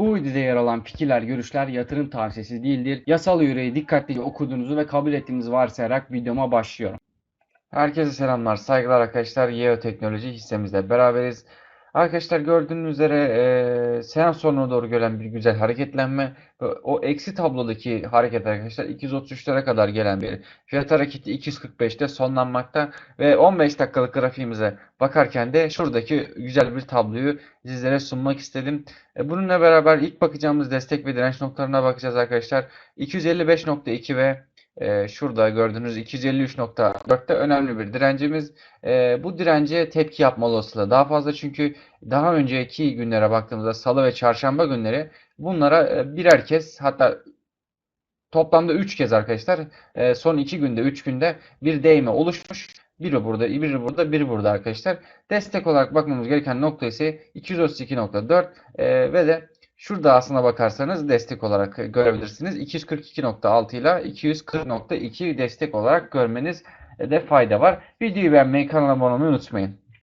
Bu videoda yer alan fikirler, görüşler yatırım tavsiyesi değildir. Yasal yüreği dikkatlice okuduğunuzu ve kabul ettiğinizi varsayarak videoma başlıyorum. Herkese selamlar, saygılar arkadaşlar. Yeo Teknoloji hissemizle beraberiz. Arkadaşlar gördüğünüz üzere eee seans sonuna doğru gelen bir güzel hareketlenme. O eksi tablodaki hareket arkadaşlar 233'lere kadar gelen bir fiyat hareketi 245'te sonlanmakta. Ve 15 dakikalık grafiğimize bakarken de şuradaki güzel bir tabloyu sizlere sunmak istedim. E, Bununla beraber ilk bakacağımız destek ve direnç noktalarına bakacağız arkadaşlar. 255.2 ve e, şurada gördüğünüz 253.4'te önemli bir direncimiz. E, bu dirence tepki yapma olasılığı daha fazla çünkü daha önceki günlere baktığımızda salı ve çarşamba günleri bunlara e, birer kez hatta toplamda 3 kez arkadaşlar e, son 2 günde 3 günde bir değme oluşmuş. Biri burada, biri burada, biri burada arkadaşlar. Destek olarak bakmamız gereken nokta ise 232.4 e, ve de şurada aslına bakarsanız destek olarak görebilirsiniz. 242.6 ile 240.2 destek olarak görmeniz de fayda var. Videoyu beğenmeyi, kanala abone olmayı unutmayın.